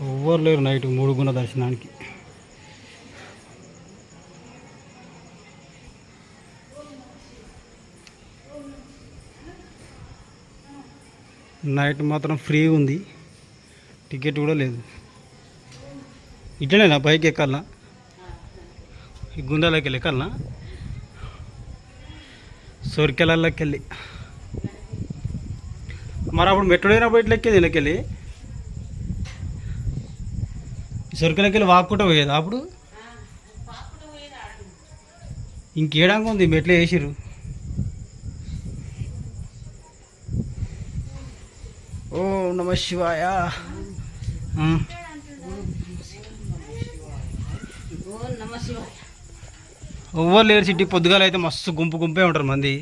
ఎవ్వరు లేరు నైట్ మూడు గుణ దర్శనానికి. నైట్ మాత్రం ఫ్రీ ఉంది. టికెట్ కూడా లేదు. ఇట్లనేనా బైక్ ఎక్కాలనా? ఈ గుండాలకి వెళ్ళి ఎక్కాలనా? సొరికెలకి వెళ్ళి. మరి అప్పుడు మెట్రోడైనా ఇట్లా ఎక్కేది ఇళ్ళకెళ్ళి సరుకులకి వెళ్ళి వాక్కుంటూ పోయేది అప్పుడు? ఇంకేడానికి ఉంది మెట్లు వేసిరు ఓ నమ శివాయ. ఎవ్వరు లేరు సిటీ పొద్దుగాల అయితే మస్తు గుంపు గుంపే ఉంటారు మంది.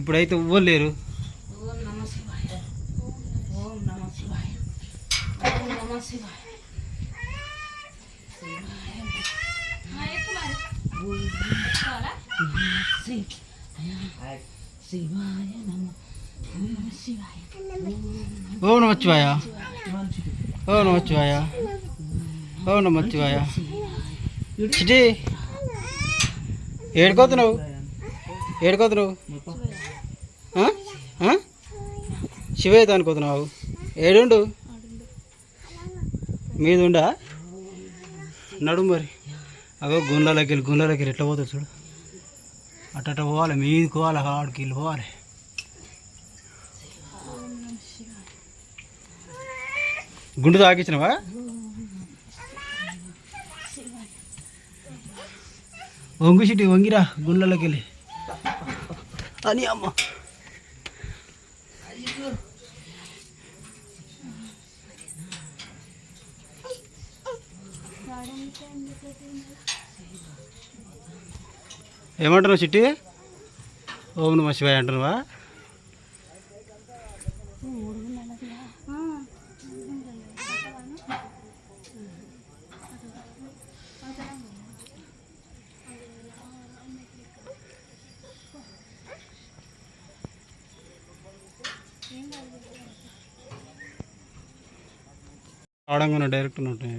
ఇప్పుడైతే ఎవ్వరు లేరు. ఓ నమ శివాయ. ఓ నమ శివాయ. ఓ నమ శివాయ. చిటి ఏడుకోతున్నావు? ఏడుకోతున్నావు? శివయ్య అనుకోతున్నావు ఏడుండు? మీద ఉండా నడు మరి. అగో గుండ్లలోకి వెళ్ళి గుండ్లలోకి వెళ్ళి ఎట్లా పోతుంది చూడు. అట్ట అట్ట పోవాలి మీదకి పోవాలి ఆడికి వెళ్ళి పోవాలి. గుండు తాగించినవా? వంగు సిటీ వంగిరా గుండ్లలోకి వెళ్ళి. అని అమ్మ. ఏమంటున్నావు చిట్టి? ఓం నమ శివాయ అంటున్నావా? ఆడంగా డైరెక్ట్ ఉంటాయి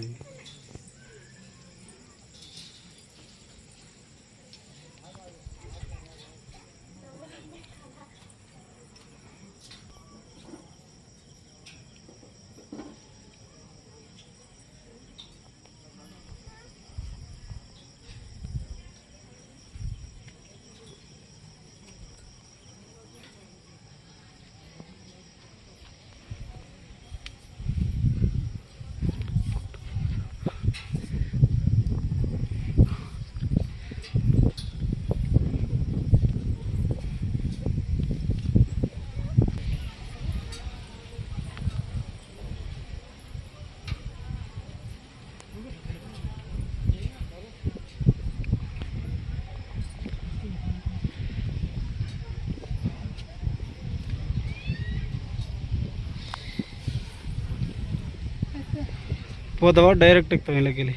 పోతావా డైరెక్ట్ ఎక్కుతాం ఇళ్ళకి వెళ్ళి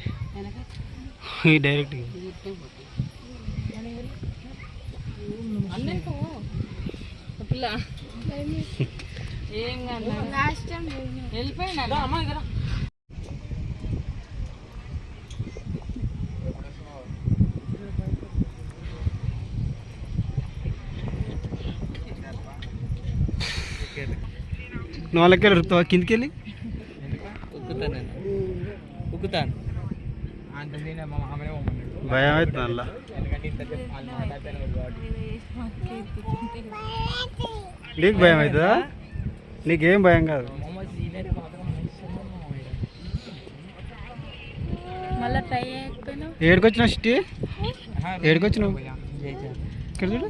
ఈ డైరెక్ట్ ఏం నువ్వు వాళ్ళకి వెళ్ళి రుతావా కిందికి వెళ్ళి ఉక్కుతాను. భయం అవుతుంది అలా. నీకు భయం అవుతుందా? నీకేం భయం కాదు. పోయా. జై జై. ఇక్కడ చూడు.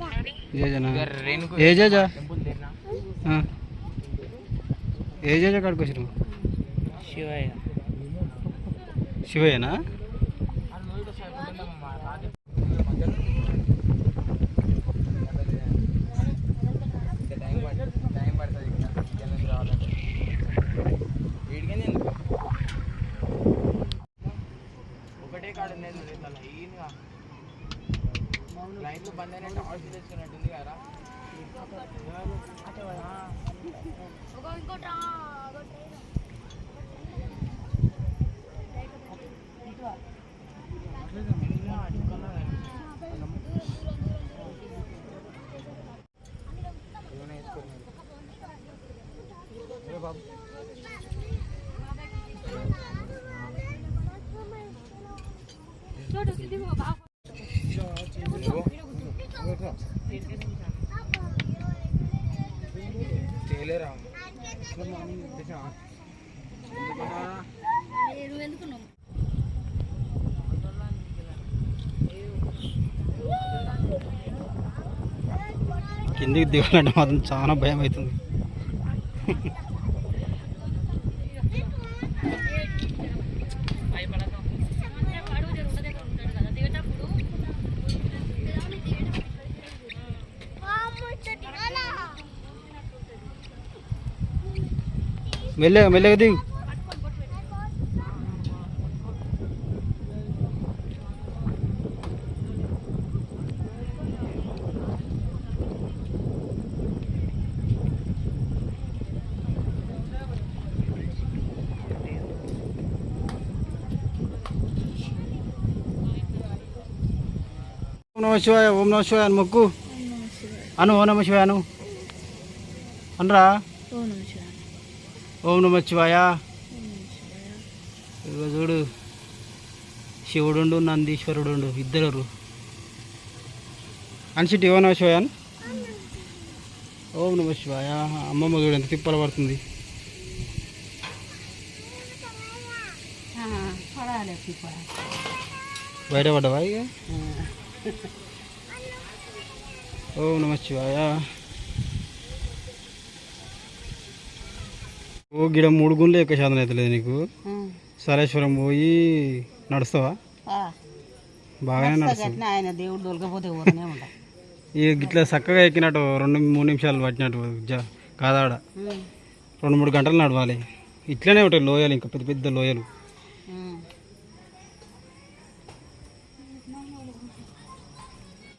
జేజనా? ఇక రేణుకు ఏ జేజా. ఏ జేజా కాడికి వచ్చినావు శివయ్య. శివయ్యనా? టైం టైం రావాలంటే ఒకటే. లైన్గా లైన్లో బంద్ అయినట్టు టార్చ్ తెచ్చుకున్నట్టుంది కదా Thank you. కిందికి దిగాలంటే మాత్రం చాలా భయం అవుతుంది. మెల్లగా మెల్లగా దిగు. నమ శివాయ ఓం నమ శివాయ అని మొక్కు. అను ఓం నమ శివాయ అను. అనరా? ఓం నమ శివాయ. చూడు. శివుడు నందీశ్వరుడు ఇద్దరు అనిసిటి ఓం నమ శివాయ. ఓం నమ శివాయ. అమ్మమ్మ చూడు ఎంత తిప్పలు పడుతుంది. బయట పడ్డవా ఇక? ఓం నమ శివాయ. ఓ గిడ మూడు గుండ్లు ఎక్కువ శాతం అవుతలేదు నీకు. సరేశ్వరం పోయి నడుస్తావా? బాగానే నడుస్తుంది ఆయన దేవుడు దొరకపోతే పోతూనే ఉంటా ఈ గిట్ల చక్కగా ఎక్కినట్టు రెండు మూడు నిమిషాలు పట్టినట్టు జ కాదాడ. రెండు మూడు గంటలు నడవాలి. ఇట్లనే ఉంటాయి లోయలు ఇంకా పెద్ద పెద్ద లోయలు.